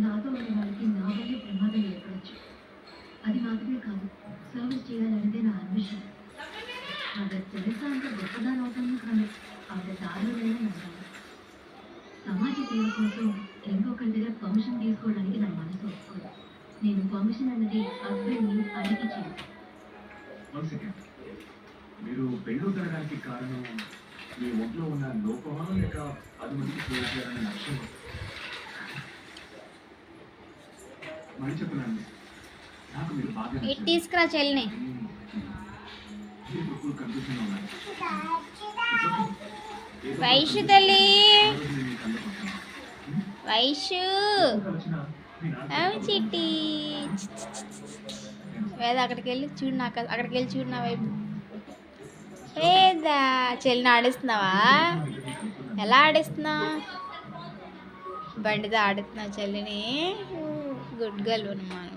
నాతో ఉన్న వాళ్ళకి నా వల్లే ప్రమాదం ఏర్పడచ్చు. అది మాత్రమే కాదు సర్వీస్ చేయాలనేదే నా అన్వేషణ మదర్ తెలుసా అంటే గొప్పదాని అవుతాను కానీ ఆవిడ దారుణమైన నమ్మాలి సమాజ సేవ కోసం ఇంకొకరి దగ్గర పర్మిషన్ తీసుకోవడానికి నా మనసు ఒప్పుకోదు. నేను పర్మిషన్ అన్నది అబ్బాయిని అడిగి చేయను మీరు బెంగళూరు జరగడానికి కారణం మీ ఒంట్లో ఉన్న లోపమా లేక అది మంచి సేవ లక్ష్యం మరి చెప్తున్నాను నాకు మీరు బాగా ఇటు. తీసుకురా చెల్లిని. వైషు తల్లి? వైషు. చిట్టి? వేద అక్కడికి వెళ్ళి చూడు నాకు అక్కడికి వెళ్ళి చూడు నా వైపు. వేద చెల్లిని ఆడిస్తున్నావా? ఎలా ఆడిస్తున్నావు? బండితో ఆడుతున్నావు చెల్లిని. గుడ్ గర్ల్ అనమాట